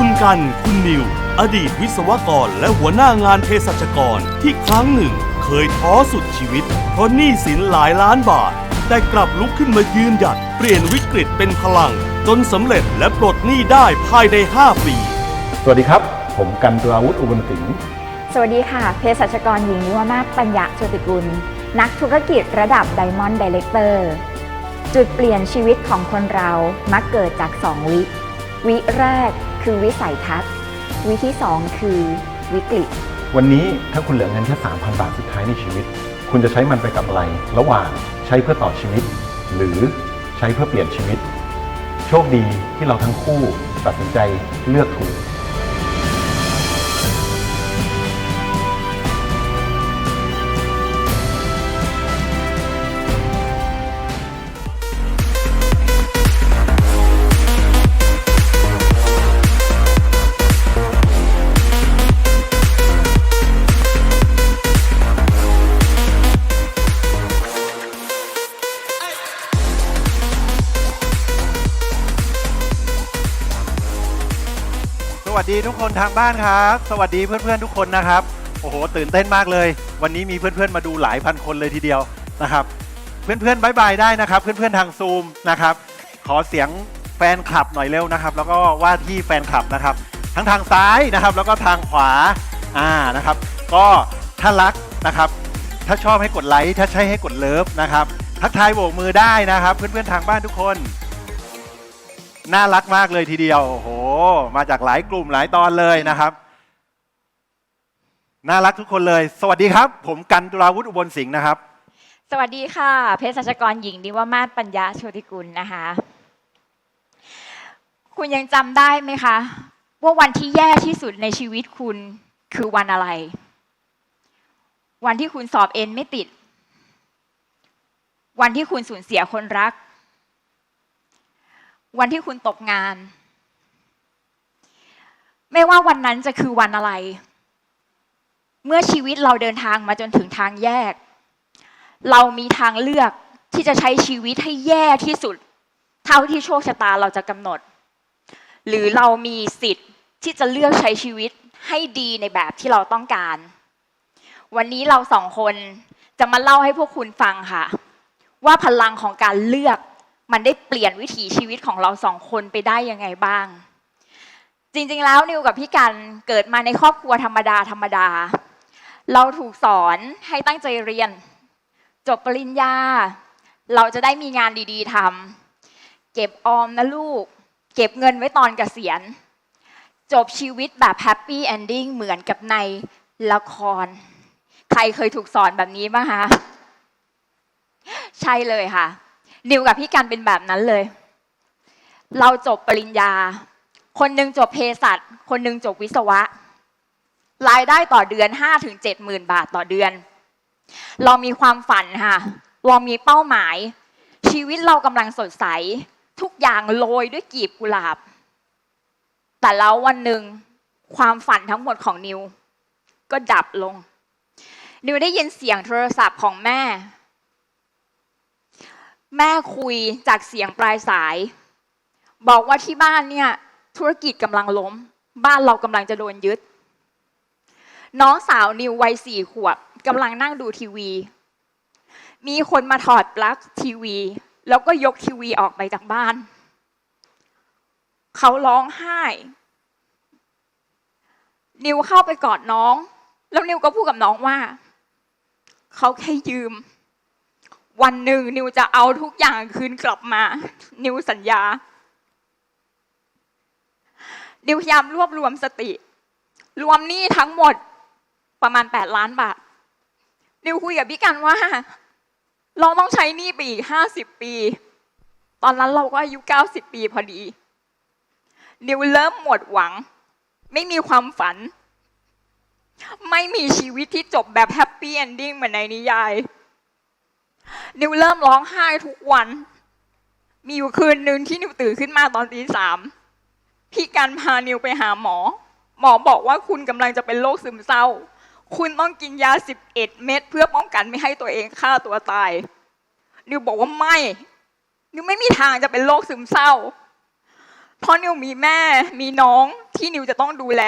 คุณกัน คุณนิว อดีตวิศวกรและหัวหน้างานเภสัชกรที่ครั้งหนึ่ง เคยท้อสุดชีวิต เพราะหนี้สินหลายล้านบาท แต่กลับลุกขึ้นมายืนหยัด เปลี่ยนวิกฤตเป็นพลัง จนสำเร็จและปลดหนี้ได้ภายใน 5 ปี สวัสดีครับ ผมกันตราวุฒิอุบลสิงห์สวัสดีค่ะเภสัชกรหญิงนิวมาศปัญญาโชติกุล นักธุรกิจระดับไดมอนด์ไดเ e กเตอร์จุดเปลี่ยนชีวิตของคนเรามักเกิดจาก2วิ วิแรก คือวิสัยทัศน์ วิที่ 2 คือวิกฤต วันนี้ถ้าคุณเหลือเงินแค่ 3,000 บาทสุดท้ายในชีวิต คุณจะใช้มันไปกับอะไร ระหว่างใช้เพื่อต่อชีวิต หรือใช้เพื่อเปลี่ยนชีวิต โชคดีที่เราทั้งคู่ตัดสินใจเลือกถูก ดีทุกคนทางบ้านครับ สวัสดีเพื่อนๆทุกคนนะครับ โอ้โห ตื่นเต้นมากเลย วันนี้มีเพื่อนๆมาดูหลายพันคนเลยทีเดียวนะครับ เพื่อนๆบายบายได้นะครับ เพื่อนๆทางซูมนะครับ ขอเสียงแฟนคลับหน่อยเร็วนะครับ แล้วก็ว่าที่แฟนคลับนะครับ ทั้งทางซ้ายนะครับ แล้วก็ทางขวา อ่า นะครับ ก็ถ้ารักนะครับ ถ้าชอบให้กดไลค์ ถ้าใช่ให้กดเลิฟนะครับ ทักทายโบกมือได้นะครับ เพื่อนๆทางบ้านทุกคน น่ารักมากเลยทีเดียว โอ้โห มาจากหลายกลุ่มหลายตอนเลยนะครับ น่ารักทุกคนเลย สวัสดีครับ ผมกันตุลาวุฒิอุบลสิงห์นะครับ สวัสดีค่ะเภสัชกรหญิงนิวามาศปัญญาโชติกุลนะคะ คุณยังจำได้ไหมคะ ว่าวันที่แย่ที่สุดในชีวิตคุณคือวันอะไร วันที่คุณสอบเอ็นไม่ติด วันที่คุณสูญเสียคนรักวันที่คุณตกงาน ไม่ว่าวันนั้นจะคือวันอะไร เมื่อชีวิตเราเดินทางมาจนถึงทางแยก เรามีทางเลือกที่จะใช้ชีวิตให้แย่ที่สุด เท่าที่โชคชะตาเราจะกำหนด หรือเรามีสิทธิ์ที่จะเลือกใช้ชีวิตให้ดีในแบบที่เราต้องการ วันนี้เราสองคนจะมาเล่าให้พวกคุณฟังค่ะ ว่าพลังของการเลือกมันได้เปลี่ยนวิถีชีวิตของเราสองคนไปได้ยังไงบ้าง จริงๆแล้วนิวกับพี่กันเกิดมาในครอบครัวธรรมดาธรรมดา เราถูกสอนให้ตั้งใจเรียน จบปริญญา เราจะได้มีงานดีๆทำเก็บออมนะลูก เก็บเงินไว้ตอนเกษียณ จบชีวิตแบบแฮปปี้เอนดิ้งเหมือนกับในละคร ใครเคยถูกสอนแบบนี้บ้างคะใช่เลยค่ะ นิวกับพี่กันเป็นแบบนั้นเลย เราจบปริญญา คนหนึ่งจบเภสัชคนหนึ่งจบวิศวะ รายได้ต่อเดือน5ถึง7หมื่นบาทต่อเดือน เรามีความฝันค่ะเรามีเป้าหมาย ชีวิตเรากำลังสดใส ทุกอย่างโรยด้วยกลีบกุหลาบ แต่แล้ววันหนึ่งความฝันทั้งหมดของนิว ก็ดับลง นิวได้ยินเสียงโทรศัพท์ของแม่ แม่คุยจากเสียงปลายสาย บอกว่าที่บ้านเนี่ย ธุรกิจกำลังล้ม บ้านเรากำลังจะโดนยึด น้องสาวนิววัยสี่ขวบกำลังนั่งดูทีวี มีคนมาถอดปลั๊กทีวี แล้วก็ยกทีวีออกไปจากบ้าน เขาร้องไห้ นิวเข้าไปกอดน้อง แล้วนิวก็พูดกับน้องว่า เขาแค่ยืม วันหนึ่งนิวจะเอาทุกอย่างคืนกลับมา นิวสัญญา นิวพยายามรวบรวมสติ รวมหนี้ทั้งหมดประมาณ 8 ล้านบาทนิวคุยกับพี่กันว่า เราต้องใช้หนี้ไปอีก50ปี ตอนนั้นเราก็อายุ90ปีพอดีนิวเริ่มหมดหวัง ไม่มีความฝัน ไม่มีชีวิตที่จบแบบแฮปปี้เอนดิ้งเหมือนในนิยาย นิวเริ่มร้องไห้ทุกวัน มีอยู่คืนหนึ่งที่นิวตื่นขึ้นมาตอนตีสาม พี่กันพานิวไปหาหมอ หมอบอกว่าคุณกำลังจะเป็นโรคซึมเศร้า คุณต้องกินยา 11 เม็ดเพื่อป้องกันไม่ให้ตัวเองฆ่าตัวตาย นิวบอกว่าไม่ นิวไม่มีทางจะเป็นโรคซึมเศร้า เพราะนิวมีแม่ มีน้องที่นิวจะต้องดูแล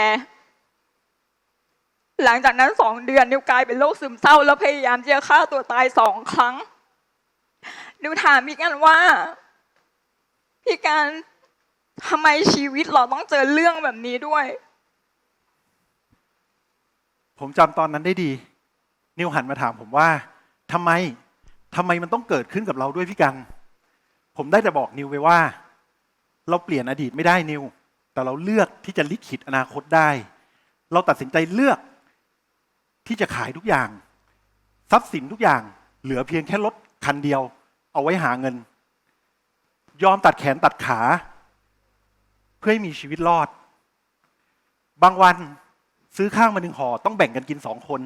หลังจากนั้นสองเดือน นิวกลายเป็นโรคซึมเศร้า แล้วพยายามจะฆ่าตัวตายสองครั้ง นิวถามพี่กันว่าพี่การ ทำไมชีวิตเราต้องเจอเรื่องแบบนี้ด้วย ผมจำตอนนั้นได้ดี นิวหันมาถามผมว่าทำไมทำไมมันต้องเกิดขึ้นกับเราด้วยพี่กัน ผมได้แต่บอกนิวไปว่า เราเปลี่ยนอดีตไม่ได้นิว แต่เราเลือกที่จะลิขิตอนาคตได้ เราตัดสินใจเลือก ที่จะขายทุกอย่าง ทรัพย์สินทุกอย่าง เหลือเพียงแค่รถคันเดียว เอาไว้หาเงิน ยอมตัดแขนตัดขา เพื่อให้มีชีวิตรอด บางวันซื้อข้าวมาหนึ่งห่อต้องแบ่งกันกินสองคน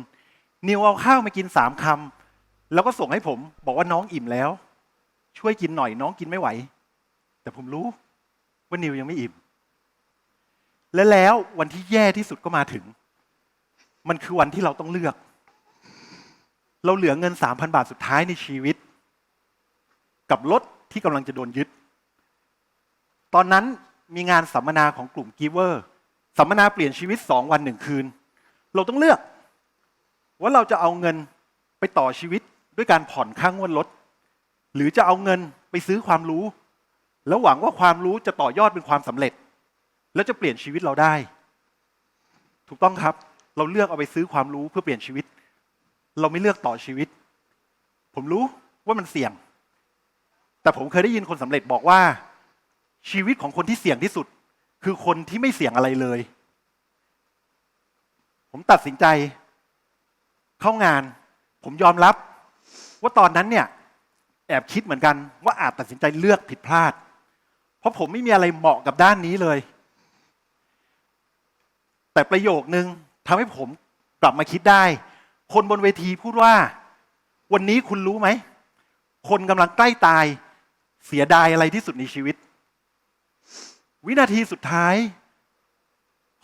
นิวเอาข้าวมากินสามคำแล้วก็ส่งให้ผม บอกว่าน้องอิ่มแล้ว ช่วยกินหน่อยน้องกินไม่ไหว แต่ผมรู้ว่านิวยังไม่อิ่ม และแล้ววันที่แย่ที่สุดก็มาถึง มันคือวันที่เราต้องเลือก เราเหลือเงินสามพันบาทสุดท้ายในชีวิต กับรถที่กำลังจะโดนยึด ตอนนั้น มีงานสัมมนาของกลุ่มกีเวอร์สัมมนาเปลี่ยนชีวิตสองวันหนึ่งคืน เราต้องเลือก ว่าเราจะเอาเงินไปต่อชีวิตด้วยการผ่อนค่างวดรถหรือจะเอาเงินไปซื้อความรู้ แล้วหวังว่าความรู้จะต่อยอดเป็นความสำเร็จ แล้วจะเปลี่ยนชีวิตเราได้ ถูกต้องครับ เราเลือกเอาไปซื้อความรู้เพื่อเปลี่ยนชีวิต เราไม่เลือกต่อชีวิต ผมรู้ว่ามันเสี่ยง แต่ผมเคยได้ยินคนสำเร็จบอกว่า ชีวิตของคนที่เสี่ยงที่สุด คือคนที่ไม่เสี่ยงอะไรเลย ผมตัดสินใจ เข้างาน ผมยอมรับ ว่าตอนนั้นเนี่ย แอบคิดเหมือนกันว่าอาจตัดสินใจเลือกผิดพลาด เพราะผมไม่มีอะไรเหมาะกับด้านนี้เลย แต่ประโยคนึงทำให้ผมกลับมาคิดได้ คนบนเวทีพูดว่า วันนี้คุณรู้ไหม คนกำลังใกล้ตาย เสียดายอะไรที่สุดในชีวิต วินาทีสุดท้าย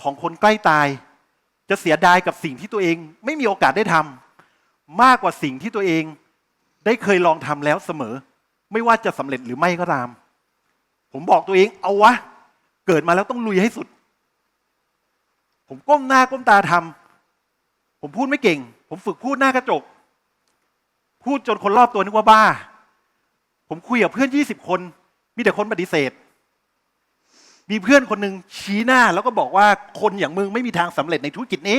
ของคนใกล้ตาย จะเสียดายกับสิ่งที่ตัวเอง ไม่มีโอกาสได้ทำมากกว่าสิ่งที่ตัวเอง ได้เคยลองทำแล้วเสมอ ไม่ว่าจะสำเร็จหรือไม่ก็ตาม ผมบอกตัวเองเอาวะ เกิดมาแล้วต้องลุยให้สุด ผมก้มหน้าก้มตาทำผมพูดไม่เก่ง ผมฝึกพูดหน้ากระจก พูดจนคนรอบตัวนึกว่าบ้า ผมคุยกับเพื่อนยี่สิบคน มีแต่คนปฏิเสธ มีเพื่อนคนหนึ่งชี้หน้าแล้วก็บอกว่าคนอย่างมึงไม่มีทางสำเร็จในธุรกิจนี้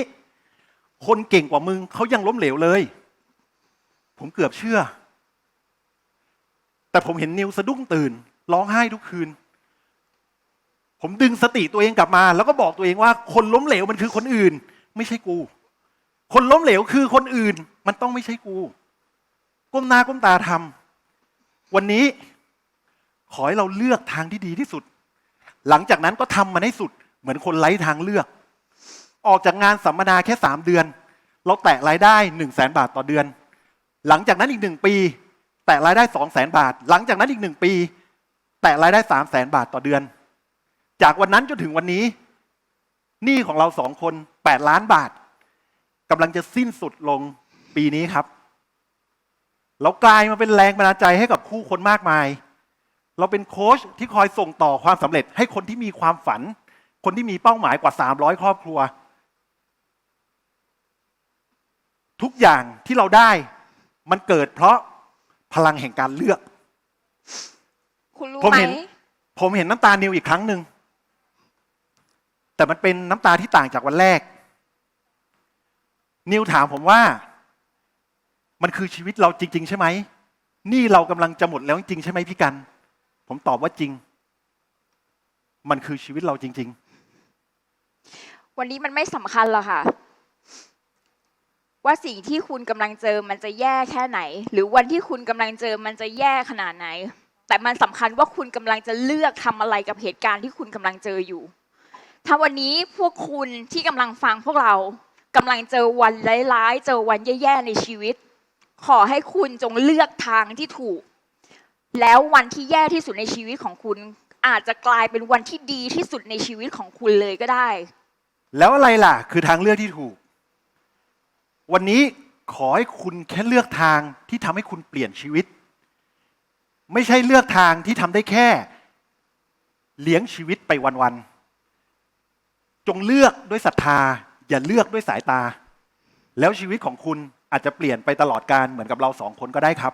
คนเก่งกว่ามึงเขายังล้มเหลวเลย ผมเกือบเชื่อ แต่ผมเห็นนิวสะดุ้งตื่น ร้องไห้ทุกคืน ผมดึงสติตัวเองกลับมา แล้วก็บอกตัวเองว่า คนล้มเหลวมันคือคนอื่น ไม่ใช่กู คนล้มเหลวคือคนอื่น มันต้องไม่ใช่กู ก้มหน้าก้มตาทำวันนี้ขอให้เราเลือกทางที่ดีที่สุด หลังจากนั้นก็ทำมันให้สุดเหมือนคนไร้ทางเลือก ออกจากงานสัมมนาแค่สามเดือน เราแตะรายได้หนึ่งแสนบาทต่อเดือน หลังจากนั้นอีกหนึ่งปี แตะรายได้สองแสนบาท หลังจากนั้นอีกหนึ่งปี แตะรายได้สามแสนบาทต่อเดือน จากวันนั้นจนถึงวันนี้หนี้ของเราสองคนแปดล้านบาทกำลังจะสิ้นสุดลงปีนี้ครับ เรากลายมาเป็นแรงบันดาลใจให้กับคู่คนมากมาย เราเป็นโค้ชที่คอยส่งต่อความสำเร็จ ให้คนที่มีความฝัน คนที่มีเป้าหมายกว่า 300 ครอบครัว ทุกอย่างที่เราได้ มันเกิดเพราะพลังแห่งการเลือก คุณรู้ผมไหมเห็น ผมเห็นน้ำตานิวอีกครั้งหนึ่ง แต่มันเป็นน้ำตาที่ต่างจากวันแรก นิวถามผมว่า มันคือชีวิตเราจริง ๆ ใช่ไหม นี่เรากำลังจะหมดแล้วจริงๆใช่ไหมพี่กัน ผมตอบว่าจริง มันคือชีวิตเราจริง ๆ วันนี้มันไม่สำคัญหรอกค่ะ ว่าสิ่งที่คุณกำลังเจอมันจะแย่แค่ไหน หรือวันที่คุณกำลังเจอมันจะแย่ขนาดไหน แต่มันสำคัญว่าคุณกำลังจะเลือกทำอะไรกับเหตุการณ์ที่คุณกำลังเจออยู่ ถ้าวันนี้พวกคุณที่กำลังฟังพวกเรากำลังเจอวันร้ายๆ เจอวันแย่ๆในชีวิต ขอให้คุณจงเลือกทางที่ถูก แล้ววันที่แย่ที่สุดในชีวิตของคุณ อาจจะกลายเป็นวันที่ดีที่สุดในชีวิตของคุณเลยก็ได้ แล้วอะไรล่ะ คือทางเลือกที่ถูก วันนี้ขอให้คุณแค่เลือกทางที่ทำให้คุณเปลี่ยนชีวิต ไม่ใช่เลือกทางที่ทำได้แค่ เลี้ยงชีวิตไปวันๆจงเลือกด้วยศรัทธา อย่าเลือกด้วยสายตา แล้วชีวิตของคุณอาจจะเปลี่ยนไปตลอดการเหมือนกับเราสองคนก็ได้ครับ